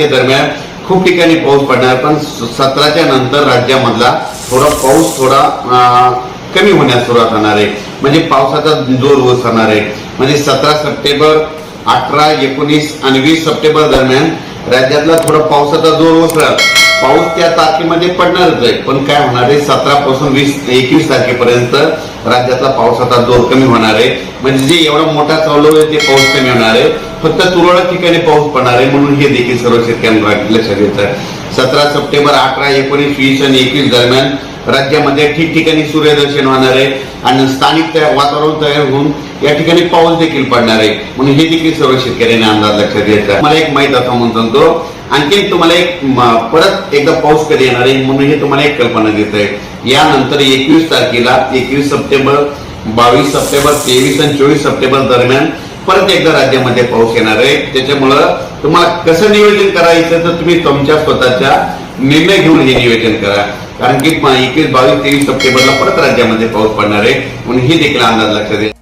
तारखेदरम्यान खूप ठिकाणी पाऊस पडणार पण सतराच्या नंतर राज्यामधला थोडा पाऊस थोडा कमी होण्यास सुरुवात होणार आहे. म्हणजे पावसाचा जोर ओसरणार आहे. म्हणजे सतरा सप्टेंबर अठरा एकोणीस आणि वीस सप्टेंबर दरम्यान राज्यातला थोडा पावसाचा जोर ओसरल पाऊस त्या तारखेमध्ये पडणारच आहे. पण काय होणार आहे? सतरा पासून वीस एकवीस तारखेपर्यंत राज्यातला पावसाचा जोर कमी होणार आहे. म्हणजे जे एवढा मोठा चालू आहे ते पाऊस कमी होणार आहे. फक्त तुरळक ठिकाणी पाऊस पडणार आहे म्हणून हे देखील सर्व शेतकऱ्यांना लक्षात घ्यायचं आहे. सतरा सप्टेंबर अठरा एकोणीस वीस आणि एकवीस दरम्यान राज्यामध्ये ठिकठिकाणी सूर्यदर्शन होणार आहे आणि स्थानिक वातावरण तयार होऊन या ठिकाणी पाऊस देखील पडणार आहे. म्हणून हे देखील सर्व शेतकऱ्यांनी अंदाज लक्षात घ्यायचा आहे. मला एक माहीत असा म्हणून सांगतो. आणखीन तुम्हाला एक परत एकदा पाऊस कधी येणार आहे म्हणून हे तुम्हाला एक कल्पना देत आहे. यानंतर एकवीस तारखेला एकवीस सप्टेंबर बावीस सप्टेंबर तेवीस आणि चोवीस सप्टेंबर दरम्यान परत एकदा राज्यामध्ये पाऊस येणार आहे. त्याच्यामुळं तुम्हाला कसं नियोजन करायचं तर तुम्ही तुमच्या स्वतःच्या निर्णय घेऊन हे नियोजन करा. कारण की एकवीस बावीस तेवीस सप्टेंबरला परत राज्यामध्ये पाऊस पडणार आहे म्हणून हे देखील अंदाज लक्षात येईल.